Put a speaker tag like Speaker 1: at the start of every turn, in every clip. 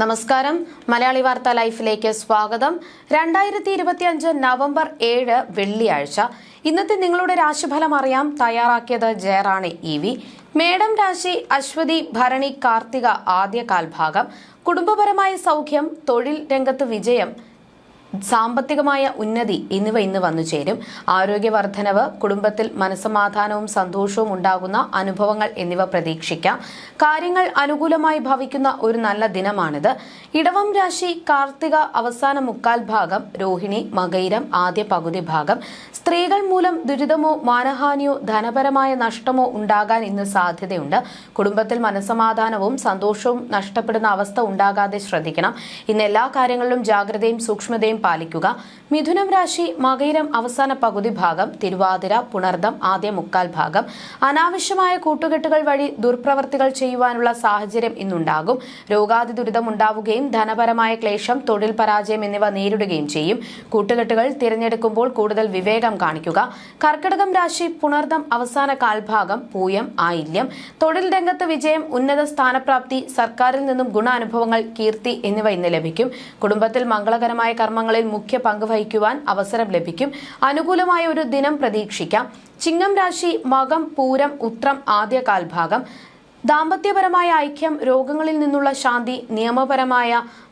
Speaker 1: നമസ്കാരം. മലയാളി വാർത്ത ലൈഫിലേക്ക് സ്വാഗതം. രണ്ടായിരത്തി ഇരുപത്തി അഞ്ച് നവംബർ ഏഴ് വെള്ളിയാഴ്ച. ഇന്നത്തെ നിങ്ങളുടെ രാശിഫലം അറിയാം. തയ്യാറാക്കിയത് ജയറാണി ഇ വി. മേഡം രാശി അശ്വതി ഭരണി കാർത്തിക ആദ്യ കാൽഭാഗം കുടുംബപരമായ സൗഖ്യം തൊഴിൽ രംഗത്ത് വിജയം. സാമ്പത്തികമായ ഉന്നതി എന്നിവ ഇന്ന് വന്നു ചേരും. ആരോഗ്യവർദ്ധനവ് കുടുംബത്തിൽ മനസമാധാനവും സന്തോഷവും ഉണ്ടാകുന്ന അനുഭവങ്ങൾ എന്നിവ പ്രതീക്ഷിക്കാം. കാര്യങ്ങൾ അനുകൂലമായി ഭവിക്കുന്ന ഒരു നല്ല ദിനമാണിത്. ഇടവം രാശി കാർത്തിക അവസാന മുക്കാൽ ഭാഗം രോഹിണി മകൈരം ആദ്യ പകുതി ഭാഗം. സ്ത്രീകൾ മൂലം ദുരിതമോ മാനഹാനിയോ ധനപരമായ നഷ്ടമോ ഉണ്ടാകാൻ ഇന്ന് സാധ്യതയുണ്ട്. കുടുംബത്തിൽ മനസമാധാനവും സന്തോഷവും നഷ്ടപ്പെടുന്ന അവസ്ഥ ഉണ്ടാകാതെ ശ്രദ്ധിക്കണം. ഇന്ന് എല്ലാ കാര്യങ്ങളിലും ജാഗ്രതയും സൂക്ഷ്മതയും പാലിക്കുക. മിഥുനം രാശി മകയിരം അവസാന പകുതി ഭാഗം തിരുവാതിര പുണർദം ആദ്യ മുക്കാൽ ഭാഗം. അനാവശ്യമായ കൂട്ടുകെട്ടുകൾ വഴി ദുർപ്രവർത്തികൾ ചെയ്യുവാനുള്ള സാഹചര്യം ഇന്നുണ്ടാകും. രോഗാതി ദുരിതമുണ്ടാവുകയും ധനപരമായ ക്ലേശം തൊഴിൽ പരാജയം എന്നിവ നേരിടുകയും ചെയ്യും. കൂട്ടുകെട്ടുകൾ തിരഞ്ഞെടുക്കുമ്പോൾ കൂടുതൽ വിവേകം കാണിക്കുക. കർക്കിടകം രാശി പുണർദം അവസാന കാൽഭാഗം പൂയം ആയില്യം. തൊഴിൽ രംഗത്ത് വിജയം ഉന്നത സ്ഥാനപ്രാപ്തി സർക്കാരിൽ നിന്നും ഗുണാനുഭവങ്ങൾ കീർത്തി എന്നിവ ഇന്ന് ലഭിക്കും. കുടുംബത്തിൽ മംഗളകരമായ കർമ്മങ്ങളിൽ മുഖ്യ പങ്ക് വഹിക്കുവാൻ അവസരം ലഭിക്കും. അനുകൂലമായ ഒരു ദിനം പ്രതീക്ഷിക്കാം. ചിങ്ങം രാശി മകം പൂരം ഉത്രം ആദ്യ കാൽഭാഗം. ദാമ്പത്യപരമായ ഐക്യം രോഗങ്ങളിൽ നിന്നുള്ള ശാന്തി നിയമപരമായ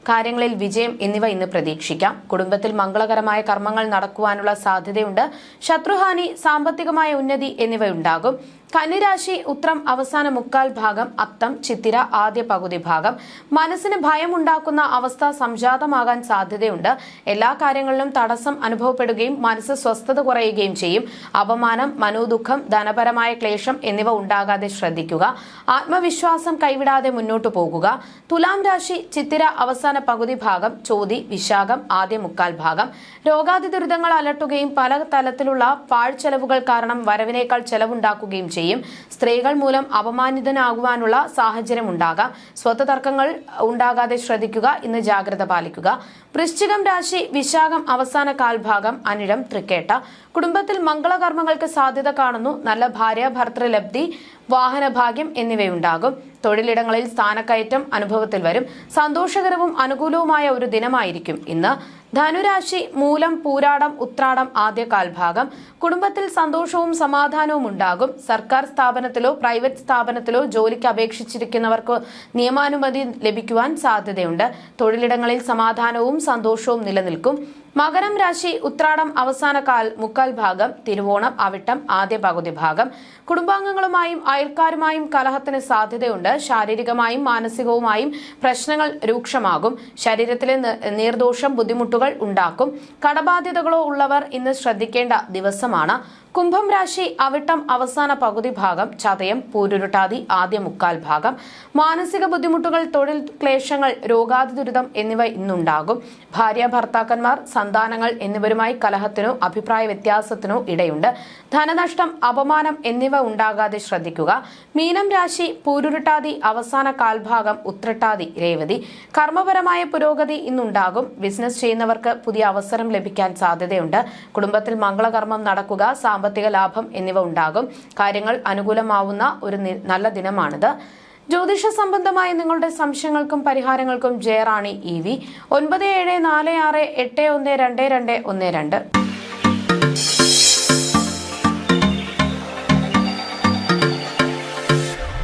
Speaker 1: കാര്യങ്ങളിൽ വിജയം എന്നിവ ഇന്ന് പ്രതീക്ഷിക്കാം. കുടുംബത്തിൽ മംഗളകരമായ കർമ്മങ്ങൾ നടക്കുവാനുള്ള സാധ്യതയുണ്ട്. ശത്രുഹാനി സാമ്പത്തികമായ ഉന്നതി എന്നിവ ഉണ്ടാകും കന്നിരാശി ഉത്രം അവസാന മുക്കാൽ ഭാഗം അത്തം ചിത്തിര ആദ്യ പകുതി ഭാഗം. മനസ്സിന് ഭയമുണ്ടാക്കുന്ന അവസ്ഥ സംജാതമാകാൻ സാധ്യതയുണ്ട്. എല്ലാ കാര്യങ്ങളിലും തടസ്സം അനുഭവപ്പെടുകയും മനസ്സ് സ്വസ്ഥത കുറയുകയും ചെയ്യും. അപമാനം മനോദുഃഖം ധനപരമായ ക്ലേശം എന്നിവ ഉണ്ടാകാതെ ശ്രദ്ധിക്കുക. ആത്മവിശ്വാസം കൈവിടാതെ മുന്നോട്ടു പോകുക. തുലാം രാശി ചിത്തിര അവസാന പകുതി ഭാഗം ചോതി വിശാഖം ആദ്യ മുക്കാൽ ഭാഗം. രോഗാതി ദുരിതങ്ങൾ അലട്ടുകയും പല തലത്തിലുള്ള പാഴ്ചെലവുകൾ കാരണം വരവിനേക്കാൾ ചെലവുണ്ടാക്കുകയും ചെയ്യും. സ്ത്രീകൾ മൂലം അപമാനിതനാകുവാനുള്ള സാഹചര്യം ഉണ്ടാകാം സ്വത്ത് തർക്കങ്ങൾ ഉണ്ടാകാതെ ശ്രദ്ധിക്കുക ഇന്ന് ജാഗ്രത പാലിക്കുക. വൃശ്ചികം രാശി വിശാഖം അവസാന കാൽഭാഗം അനിഴം തൃക്കേട്ട. കുടുംബത്തിൽ മംഗളകർമ്മങ്ങൾക്ക് സാധ്യത കാണുന്നു. നല്ല ഭാര്യ ഭർത്തൃലബ്ധി വാഹനഭാഗ്യം എന്നിവയുണ്ടാകും. തൊഴിലിടങ്ങളിൽ സ്ഥാനക്കയറ്റം അനുഭവത്തിൽ വരും. സന്തോഷകരവും അനുകൂലവുമായ ഒരു ദിനമായിരിക്കും ഇന്ന്. ധനുരാശി മൂലം പൂരാടം ഉത്രാടം ആദ്യ കാൽഭാഗം. കുടുംബത്തിൽ സന്തോഷവും സമാധാനവും ഉണ്ടാകും. സർക്കാർ സ്ഥാപനത്തിലോ പ്രൈവറ്റ് സ്ഥാപനത്തിലോ ജോലിക്ക് അപേക്ഷിച്ചിരിക്കുന്നവർക്ക് നിയമാനുമതി ലഭിക്കുവാൻ സാധ്യതയുണ്ട്. തൊഴിലിടങ്ങളിൽ സമാധാനവും സന്തോഷവും നിലനിൽക്കും. മകരം രാശി ഉത്രാടം അവസാന കാൽ മുക്കാൽ ഭാഗം തിരുവോണം അവിട്ടം ആദ്യ പകുതി ഭാഗം. കുടുംബാംഗങ്ങളുമായും അയൽക്കാരുമായും കലഹത്തിന് സാധ്യതയുണ്ട്. ശാരീരികമായും മാനസികവുമായും പ്രശ്നങ്ങൾ രൂക്ഷമാകും. ശരീരത്തിലെ നീർദോഷം ബുദ്ധിമുട്ടുകൾ ഉണ്ടാക്കും. കടബാധ്യതകളോ ഉള്ളവർ ഇന്ന് ശ്രദ്ധിക്കേണ്ട ദിവസമാണ്. കുംഭം രാശി അവിട്ടം അവസാന പകുതി ഭാഗം ചതയം പൂരുരുട്ടാതി ആദ്യ മുക്കാൽ ഭാഗം. മാനസിക ബുദ്ധിമുട്ടുകൾ തൊഴിൽ ക്ലേശങ്ങൾ രോഗാതി ദുരിതം എന്നിവ ഇന്നുണ്ടാകും. ഭാര്യ ഭർത്താക്കന്മാർ സന്താനങ്ങൾ എന്നിവരുമായി കലഹത്തിനോ അഭിപ്രായ വ്യത്യാസത്തിനോ ഇടയുണ്ട്. ധനനഷ്ടം അപമാനം എന്നിവ ഉണ്ടാകാതെ ശ്രദ്ധിക്കുക. മീനം രാശി പൂരുരുട്ടാതി അവസാന കാൽഭാഗം ഉത്രട്ടാതി രേവതി. കർമ്മപരമായ പുരോഗതി ഇന്നുണ്ടാകും. ബിസിനസ് ചെയ്യുന്നവർക്ക് പുതിയ അവസരം ലഭിക്കാൻ സാധ്യതയുണ്ട്. കുടുംബത്തിൽ മംഗളകർമ്മം നടക്കുക ലാഭം എന്നിവ ഉണ്ടാകും. കാര്യങ്ങൾ അനുകൂലമാവുന്ന ഒരു നല്ല ദിനമാണിത്. ജ്യോതിഷ സംബന്ധമായ നിങ്ങളുടെ സംശയങ്ങൾക്കും പരിഹാരങ്ങൾക്കും ജയറാണി ഇ വി. ഒൻപത് ഏഴ് നാല് ആറ് എട്ട് ഒന്ന് രണ്ട് രണ്ട് ഒന്ന് രണ്ട്.